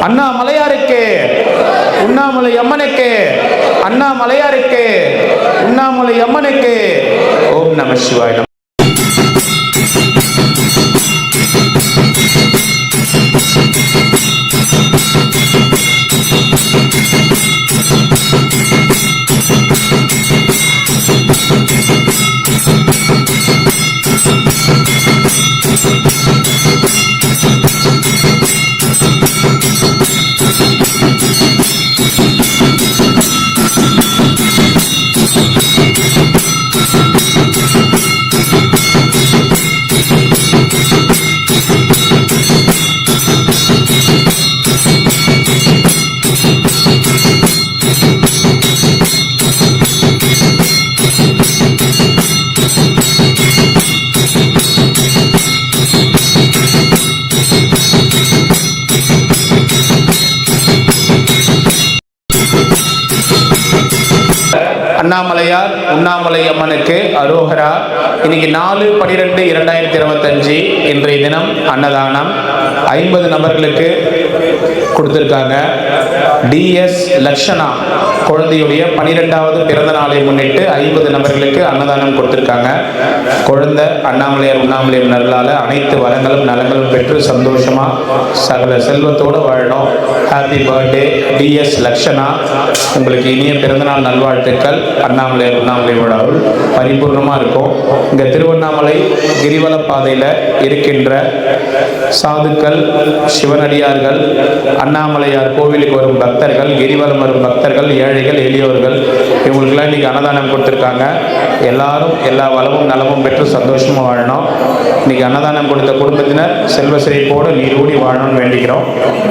அண்ணாமலையாருக்கு. உண்ணாமலை அம்மனுக்கு. அண்ணாமலையாருக்கு. உண்ணாமலை அம்மனுக்கு. ஓம் நம சிவாய அண்ணாமலையார் உண்ணாமலை அம்மனுக்கு அரோகரா. இன்னைக்கு நாலு பனிரெண்டு இரண்டாயிரத்தி இருபத்தஞ்சு இன்றைய தினம் அன்னதானம். ஐம்பது நபர்களுக்கு கொடுத்துருக்காங்க. டிஎஸ் லக்ஷனா குழந்தையுடைய பனிரெண்டாவது பிறந்த நாளை முன்னிட்டு ஐம்பது நபர்களுக்கு அன்னதானம் கொடுத்துருக்காங்க. குழந்தை அண்ணாமலையார் உண்ணாமலையார் நல்லால அனைத்து வளங்களும் நலங்களும் பெற்று சந்தோஷமா சகல செல்வத்தோடு வாழணும். Happy birthday TS Lakshana. உங்களுக்கு இனிய பிறந்தநாள் நல்வாழ்த்துக்கள். அண்ணாமலையார் உண்ணாமலையோட அருள் பரிபூர்ணமாக இருக்கும். இங்கே திருவண்ணாமலை கிரிவல பாதையில் இருக்கின்ற சாதுக்கள் சிவனடியார்கள் அண்ணாமலையார் கோவிலுக்கு வரும் பக்தர்கள் கிரிவலம் வரும் பக்தர்கள் ஏழைகள் எளியோர்கள் இவங்களுக்கெல்லாம் இன்னைக்கு அன்னதானம் கொடுத்துருக்காங்க. எல்லாரும் எல்லா வளமும் நலமும் பெற்று சந்தோஷமாக வாழணும். இன்னைக்கு அன்னதானம் கொடுத்த குடும்பத்தினர் செல்வ செழிப்போடு நீடூடி வாழணும்னு வேண்டிக்கிறோம்.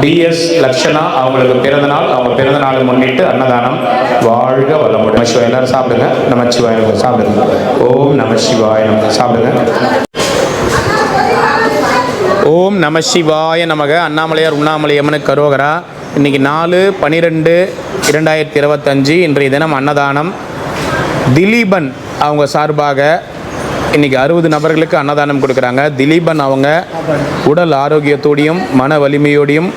டிஎஸ் லக்ஷனா அவங்களுக்கு பிறந்தநாள் அவங்க பிறந்த நாளை முன்னிட்டு அன்னதானம். வாழ்க வளமுடன். நம எல்லாரும் சாப்பிடுங்க. நமச்சிவாய சாப்பிடுங்க. ஓம் நம. சாப்பிடுங்க. ஓம் நம சிவாய நமக. அண்ணாமலையார் உண்ணாமலை கரோகரா. இன்னைக்கு நாலு பனிரெண்டு இரண்டாயிரத்தி இருபத்தஞ்சு. இன்றைய தினம் அன்னதானம். திலீபன் அவங்க சார்பாக இன்னைக்கு அறுபது நபர்களுக்கு அன்னதானம் கொடுக்குறாங்க. திலீபன் அவங்க உடல் ஆரோக்கியத்தோடையும் மன வலிமையோடையும்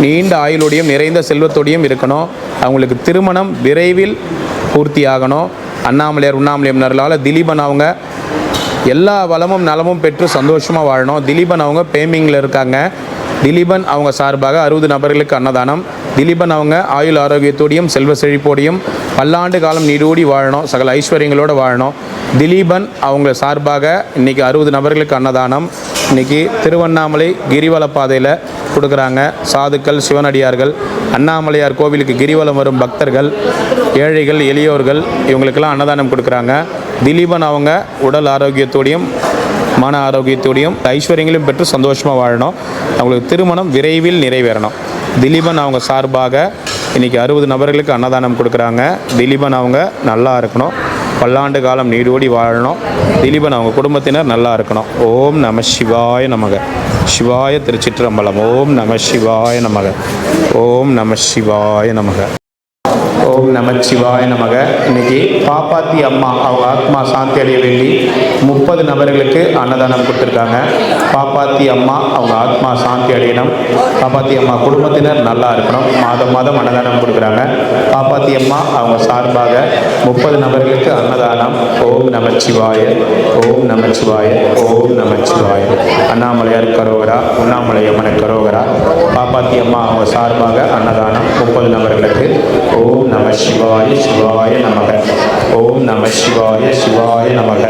நீண்ட ஆயுளோடையும் நிறைந்த செல்வத்தோடையும் இருக்கணும். அவங்களுக்கு திருமணம் விரைவில் பூர்த்தி ஆகணும் அண்ணாமலையார் உண்ணாமலையம் திலீபன் அவங்க எல்லா வளமும் நலமும் பெற்று சந்தோஷமாக வாழணும். திலீபன் அவங்க பேமிங்கில் இருக்காங்க. திலீபன் அவங்க சார்பாக அறுபது நபர்களுக்கு அன்னதானம். திலீபன் அவங்க ஆயுள் ஆரோக்கியத்தோடையும் செல்வ செழிப்போடையும் பல்லாண்டு காலம் நீடூடி வாழணும். சகல ஐஸ்வர்யங்களோடு வாழணும். திலீபன் அவங்க சார்பாக இன்னைக்கு அறுபது நபர்களுக்கு அன்னதானம். இன்றைக்கி திருவண்ணாமலை கிரிவல பாதையில் கொடுக்குறாங்க. சாதுக்கள் சிவனடியார்கள் அண்ணாமலையார் கோவிலுக்கு கிரிவலம் வரும் பக்தர்கள் ஏழைகள் எளியோர்கள் இவங்களுக்கெல்லாம் அன்னதானம் கொடுக்குறாங்க. திலீபன் அவங்க உடல் ஆரோக்கியத்தோடையும் மன ஆரோக்கியத்தோடையும் ஐஸ்வர்யங்களையும் பெற்று சந்தோஷமாக வாழணும். அவங்களுக்கு திருமணம் விரைவில் நிறைவேறணும். திலீபன் அவங்க சார்பாக இன்றைக்கி அறுபது நபர்களுக்கு அன்னதானம் கொடுக்குறாங்க. திலீபன் அவங்க நல்லா இருக்கணும். பல்லாண்டு காலம் நீடோடி வாழணும். திலீபன் அவங்க குடும்பத்தினர் நல்லா இருக்கணும். ஓம் நம சிவாய நமக. சிவாய திருச்சிற்றம்பலம். ஓம் நம சிவாய நமக. ஓம் நம சிவாய நமக. ஓம் நமச்சிவாய நமக. இன்னைக்கு பாப்பாத்தி அம்மா அவங்க ஆத்மா சாந்தி அடைய வேண்டி முப்பது நபர்களுக்கு அன்னதானம் கொடுத்துருக்காங்க. பாப்பாத்தி அம்மா அவங்க ஆத்மா சாந்தி அடையணும். பாப்பாத்தி அம்மா குடும்பத்தினர் நல்லா இருக்கணும். மாதம் மாதம் அன்னதானம் கொடுக்குறாங்க. பாப்பாத்தி அம்மா அவங்க சார்பாக முப்பது நபர்களுக்கு அன்னதானம். ஓம் நமச்சிவாய ஓம் நமச்சிவாய ஓம் நமச்சிவாய. அண்ணாமலையார் கரோகரா உண்ணாமலை அம்மன் கரோகரா. பாப்பாத்தி அம்மா அவங்க சார்பாக அன்னதானம் முப்பது நபர்களுக்கு. ஓம் நம நம சிவாய சிவாய நமக. ஓம் நம சிவாய சிவாய நமக.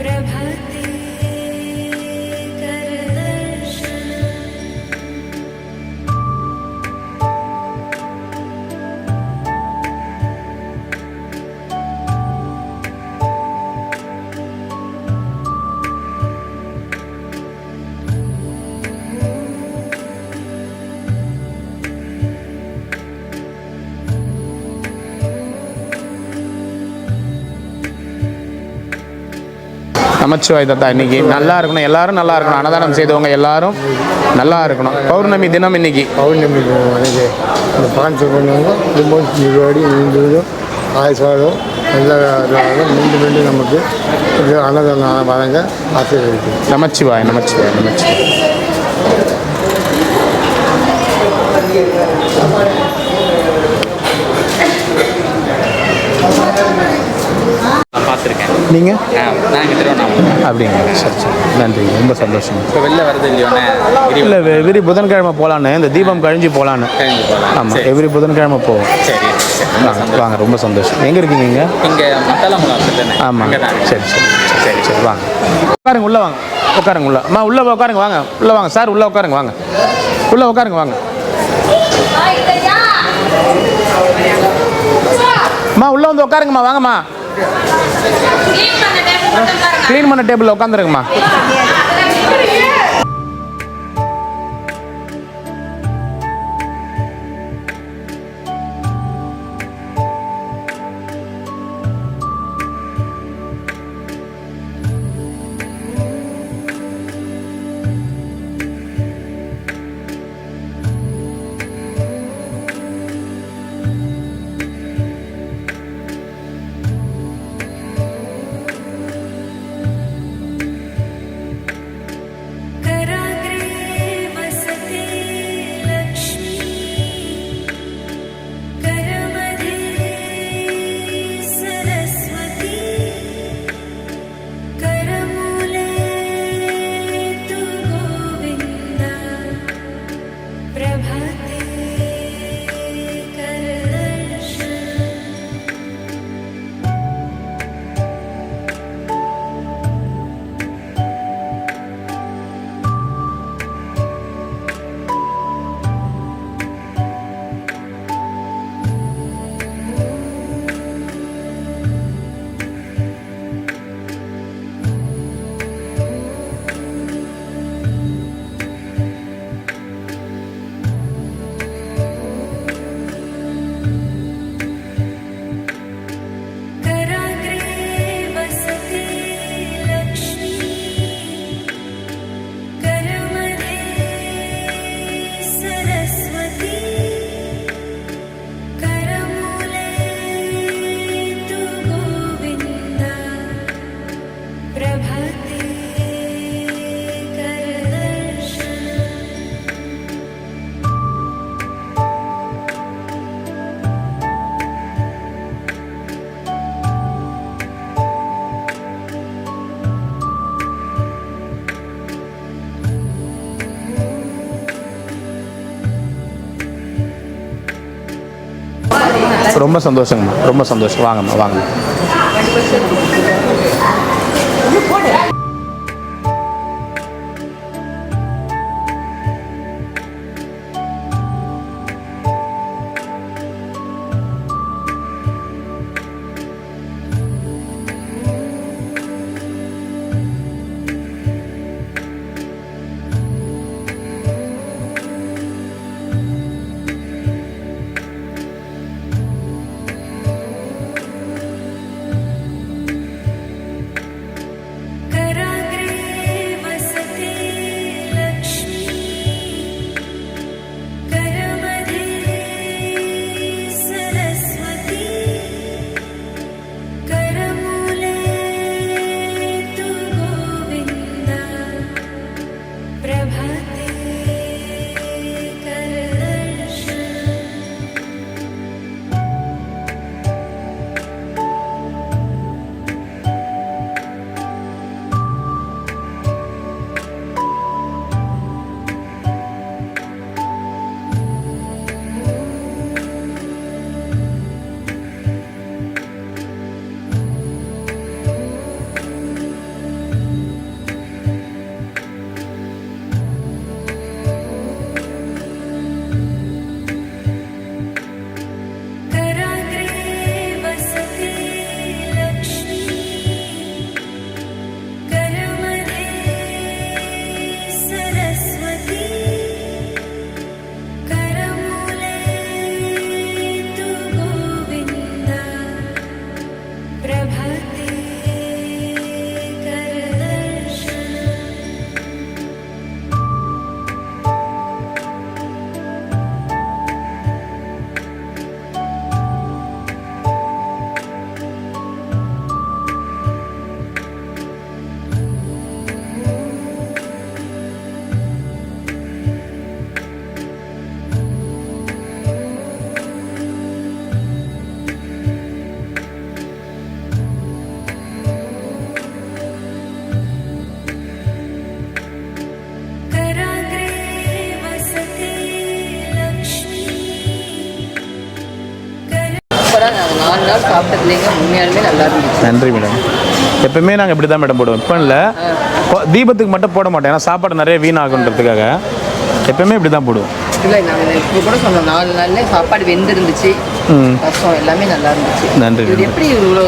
प्रभात நமச்சிவாய் தாத்தா இன்னைக்கு நல்லா இருக்கணும். எல்லாரும் நல்லா இருக்கணும். அன்னதானம் செய்தவங்க எல்லாரும் நல்லா இருக்கணும். பௌர்ணமி தினம் இன்னைக்கு. பௌர்ணமி அன்னைக்கு இந்த பாஞ்சு பண்ணுவாங்க இருவாடி நீண்டதும் ஆயுஷ்வாதம் நல்ல இதுவாகும் மீண்டும் மீண்டும் நமக்கு அன்னதானம் வழங்க ஆசீர்வதிக்கும் நமச்சிவாய் நமச்சிவாய் நமச்சிவாய். நீங்கள் திருவண்ணாமலை. அப்படிங்களா. சரி சரி. நன்றி. ரொம்ப சந்தோஷம். இப்போ வெளில வருது இல்லையோண்ணே இல்லை எவ்ரி புதன்கிழமை போகலான்னு இந்த தீபம் கழிஞ்சு போகலான்னு ஆமாம் எவ்ரி புதன்கிழமை போவோம். சரி வாங்க ரொம்ப சந்தோஷம். எங்கே இருக்கீங்க இங்கே? இங்கே ஆமாம் சரி சரி. சரி சரி. வாங்க. உட்காருங்க உள்ளே வாங்க. உட்காருங்க உள்ள. அம்மா உள்ளே உட்காருங்க வாங்க. உள்ளே வாங்க. சார் உள்ளே உட்காருங்க வாங்க. உள்ளே உட்காருங்க வாங்க. அம்மா உள்ளே வந்து உட்காருங்கம்மா வாங்கம்மா. க்ளீன் பண்ண டேபிள் உட்காந்துருங்கம்மா. ரொம்ப சந்தோஷங்கம்மா ரொம்ப சந்தோஷம். வாங்கம்மா வாங்க நாலு நாள் சாப்பிட்டதுலேங்க உண்மையாலுமே நல்லா இருந்துச்சு. நன்றி மேடம் எப்பவுமே நாங்கள் இப்படி தான் மேடம் போடுவோம். இப்போ இல்லை. தீபத்துக்கு மட்டும் போட மாட்டோம். ஏன்னா சாப்பாடு நிறைய வீணாகுன்றதுக்காக எப்பவுமே இப்படி தான் போடுவோம். இல்லை நாங்கள் இப்போ கூட சொன்னோம். நாலு நாள்லேயே சாப்பாடு வெந்திருந்துச்சு. ரசம் எல்லாமே நல்லா இருந்துச்சு. நன்றி, இவர் எப்படி இவ்வளோ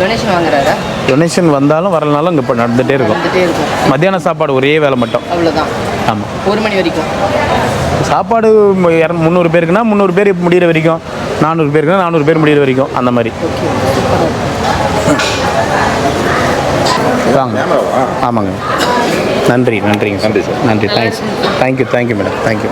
டொனேஷன் வாங்குறாரா? டொனேஷன் வந்தாலும் வரலனாலும் இங்கே இப்போ நடந்துகிட்டே இருக்கும். வந்துட்டே இருக்கும். மத்தியான சாப்பாடு ஒரே வேலை மட்டும். அவ்வளோதான் ஆமாம் ஒரு மணி வரைக்கும். சாப்பாடு முந்நூறு பேருக்குன்னா முந்நூறு பேர் முடிகிற வரைக்கும். நானூறு பேருக்குன்னா நானூறு பேர் முடிகிற வரைக்கும் அந்த மாதிரி. வாங்க. ஆமாங்க. நன்றி நன்றிங்க நன்றி சார். நன்றி. Thanks thank you thank you madam thank you